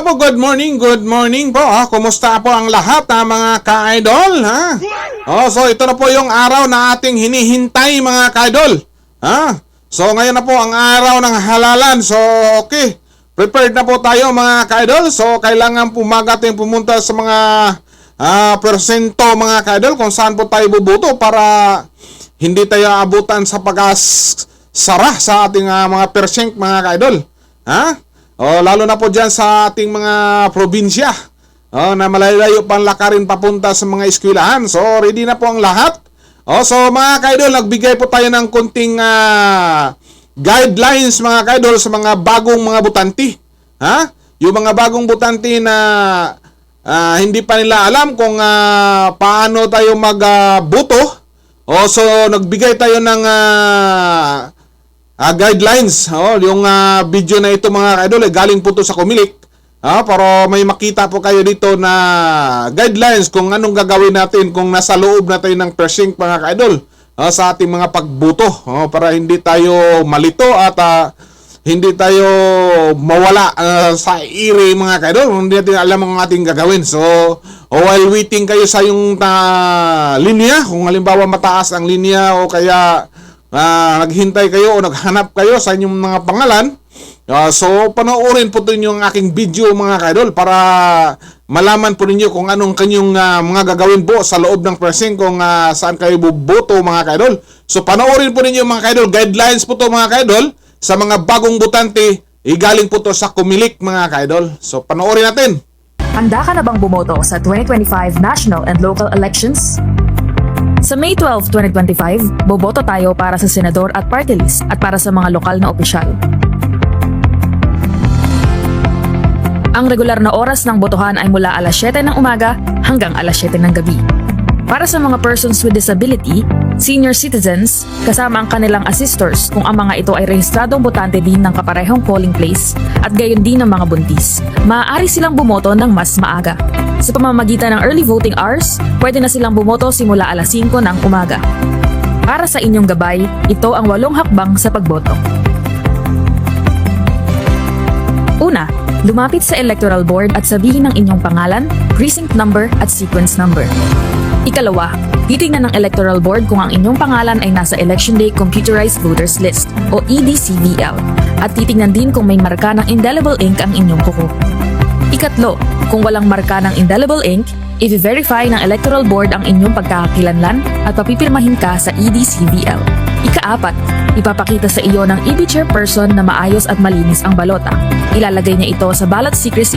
Hello po, good morning, good morning po. Ha? Kumusta po ang lahat ng mga ka-idol? Ha? Oh, so ito na po yung araw na ating hinihintay mga ka-idol. Ha? So ngayon na po ang araw ng halalan. So okay, prepared na po tayo mga ka-idol. So kailangan pumagating pumunta sa mga ah, persento mga ka-idol kung saan po tayo bubuto para hindi tayo abutan sa pag sara sa ating ah, mga percent mga ka-idol. Ha? O, lalo na po dyan sa ating mga probinsya. O, na malalayo pang lakarin papunta sa mga eskwelahan. So, ready na po ang lahat. O, so mga kaidol, nagbigay po tayo ng kunting ah, guidelines mga kaidol sa mga bagong mga butanti. Ha? Yung mga bagong butanti na ah, hindi pa nila alam kung ah, paano tayo magbuto. o, so nagbigay tayo ng ah, Ah, guidelines. Oh, yung ah, video na ito mga idol, eh, galing po to sa Kumilik. Ah, para may makita po kayo dito na guidelines kung anong gagawin natin kung nasa loob na tayo ng pressing mga idol ah, sa ating mga pagbuto. Oh, para hindi tayo malito at ah, hindi tayo mawala ah, sa iri mga kaidol. Hindi natin alam ang ating gagawin. So, while waiting kayo sa yung ah, linya, kung halimbawa mataas ang linya o kaya ah, naghintay kayo o naghanap kayo sa inyong mga pangalan, ah, so panoorin po ninyo ang aking video mga kaidol para malaman po ninyo kung anong kanyang ah, mga gagawin po sa loob ng pressing kung ah, saan kayo buboto mga kaidol. So panoorin po ninyo mga kaidol, guidelines po to mga kaidol sa mga bagong butante, igaling po to sa Kumilik mga kaidol. So panoorin natin. Handa ka na bang bumoto sa 2025 national and local elections? Sa May 12, 2025, boboto tayo para sa senador at party list at para sa mga lokal na opisyal. Ang regular na oras ng botohan ay mula alas 7 ng umaga hanggang alas 7 ng gabi. Para sa mga persons with disability, senior citizens, kasama ang kanilang assistors kung ang mga ito ay rehistradong botante din ng kaparehong polling place at gayon din ng mga buntis, maaari silang bumoto ng mas maaga. Sa pamamagitan ng early voting hours, pwede na silang bumoto simula alas 5 ng umaga. Para sa inyong gabay, ito ang walong hakbang sa pagboto. Una, lumapit sa electoral board at sabihin ang inyong pangalan, precinct number at sequence number. Ikalawa, titingnan ng electoral board kung ang inyong pangalan ay nasa Election Day Computerized Voters List o EDCVL at titingnan din kung may marka ng indelible ink ang inyong kuko. Ikatlo, kung walang marka ng indelible ink, i-verify ng electoral board ang inyong pagkakakilanlan at papipirmahin ka sa EDCVL. Ikaapat, ipapakita sa iyo ng EB chairperson na maayos at malinis ang balota. Ilalagay niya ito sa ballot secrecy